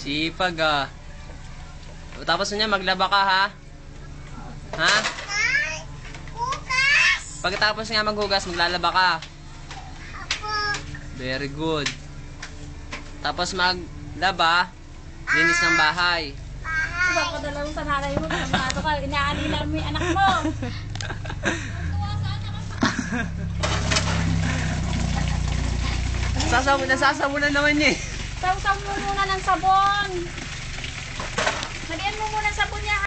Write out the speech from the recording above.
Sipag ah. Tapos niya, maglaba ka ha? Ha? Bukas! Pagkatapos nga maghugas, maglalaba ka. Very good. Tapos maglaba, linis ng bahay. Diba, padala mo sa nanay mo, pamato ka, inaano lang mo yung anak mo. Sasabon na sasabunan naman niya eh. Mo muna ng sabon. Lagyan mo muna sabon niya,